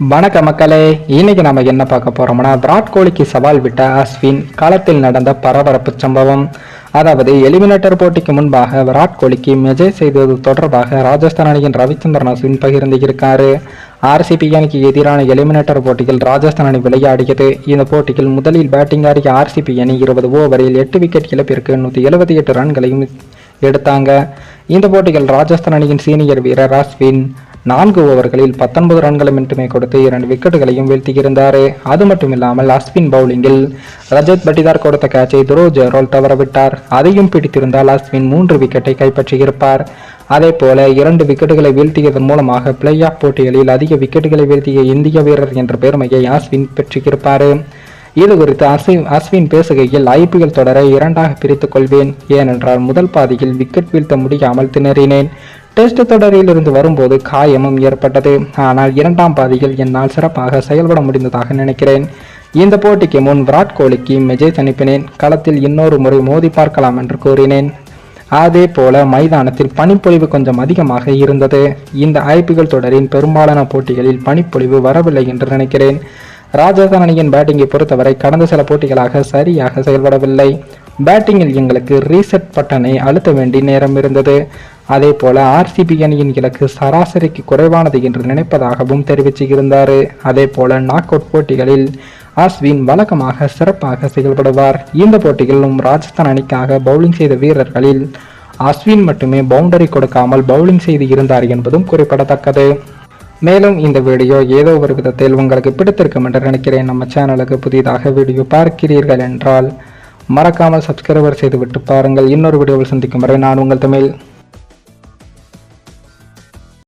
வணக்க மக்களே. இன்னைக்கு நம்ம என்ன பார்க்க போறோம்னா விராட் கோலிக்கு சவால் விட்ட அஸ்வின் களத்தில் நடந்த பரபரப்பு சம்பவம். அதாவது எலிமினேட்டர் போட்டிக்கு முன்பாக விராட் கோலிக்கு மெஜை செய்தது தொடர்பாக ராஜஸ்தான் அணியின் ரவிச்சந்திரன் அஸ்வின் பகிர்ந்து இருக்காரு. ஆர்சிபி அணிக்கு எதிரான எலிமினேட்டர் போட்டியில் ராஜஸ்தான் அணி விளையாடியது. இந்த போட்டியில் முதலில் பேட்டிங் ஆடிய ஆர்சிபி அணி இருபது ஓவரில் எட்டு விக்கெட் இழப்பிற்கு நூற்றி எழுபத்தி எட்டு ரன்களையும் எடுத்தாங்க. இந்த போட்டியில் ராஜஸ்தான் அணியின் சீனியர் வீரர் அஸ்வின் நான்கு ஓவர்களில் பத்தொன்பது ரன்களை மட்டுமே கொடுத்து இரண்டு விக்கெட்டுகளையும் வீழ்த்தியிருந்தார். அது மட்டுமில்லாமல் அஸ்வின் பவுலிங்கில் ரஜத் பட்டிதார் கொடுத்த கேட்சை துரோ ஜெரோல் தவறவிட்டார். அதையும் பிடித்திருந்தால் அஸ்வின் மூன்று விக்கெட்டை கைப்பற்றியிருப்பார். அதே போல இரண்டு விக்கெட்டுகளை வீழ்த்தியதன் மூலமாக பிளே ஆஃப் போட்டிகளில் அதிக விக்கெட்டுகளை வீழ்த்திய இந்திய வீரர் என்ற பெருமையை அஸ்வின் பெற்றிருப்பார். இது குறித்து அஸ்வின் அஸ்வின் பேசுகையில் ஐபிஎல் தொடரை இரண்டாக பிரித்துக் கொள்வேன் ஏனென்றால் முதல் பாதியில் விக்கெட் வீழ்த்த முடியாமல் திணறினேன். டெஸ்ட் தொடரிலிருந்து வரும்போது காயமும் ஏற்பட்டது. ஆனால் இரண்டாம் பாதியில் என்னால் சிறப்பாக செயல்பட முடிந்ததாக நினைக்கிறேன். இந்த போட்டிக்கு முன் விராட் கோலிக்கு மெஜேஜ் அனுப்பினேன். களத்தில் இன்னொரு முறை மோதி பார்க்கலாம் என்று கூறினேன். அதே போல மைதானத்தில் பனிப்பொழிவு கொஞ்சம் அதிகமாக இருந்தது. இந்த ஐபிஎல் தொடரின் பெரும்பாலான போட்டிகளில் பனிப்பொழிவு வரவில்லை என்று நினைக்கிறேன். ராஜஸ்தான் அணியின் பேட்டிங்கை பொறுத்தவரை கடந்த சில போட்டிகளாக சரியாக செயல்படவில்லை. பேட்டிங்கில் எங்களுக்கு ரீசெட் பட்டனை அழுத்த வேண்டிய நேரம் இருந்தது. அதே போல ஆர்சிபி அணியின் இலக்கு சராசரிக்கு குறைவானது என்று நினைப்பதாகவும் தெரிவிச்சிருந்தார். அதே போல நாக் அவுட் போட்டிகளில் அஸ்வின் வழக்கமாக சிறப்பாக செயல்படுவார். இந்த போட்டிகளிலும் ராஜஸ்தான் அணிக்காக பவுலிங் செய்த வீரர்களில் அஸ்வின் மட்டுமே பவுண்டரி கொடுக்காமல் பவுலிங் செய்து இருந்தார் என்பதும் குறிப்பிடத்தக்கது. மேலும் இந்த வீடியோ ஏதோ ஒரு விதத்தில் உங்களுக்கு பிடித்திருக்கும் என்று நினைக்கிறேன். நம்ம சேனலுக்கு புதிதாக வீடியோ பார்க்கிறீர்கள் என்றால் மறக்காமல் சப்ஸ்கிரைபர் செய்துவிட்டு பாருங்கள். இன்னொரு வீடியோவில் சந்திக்கும் வரை நான் உங்கள் தமிழ்.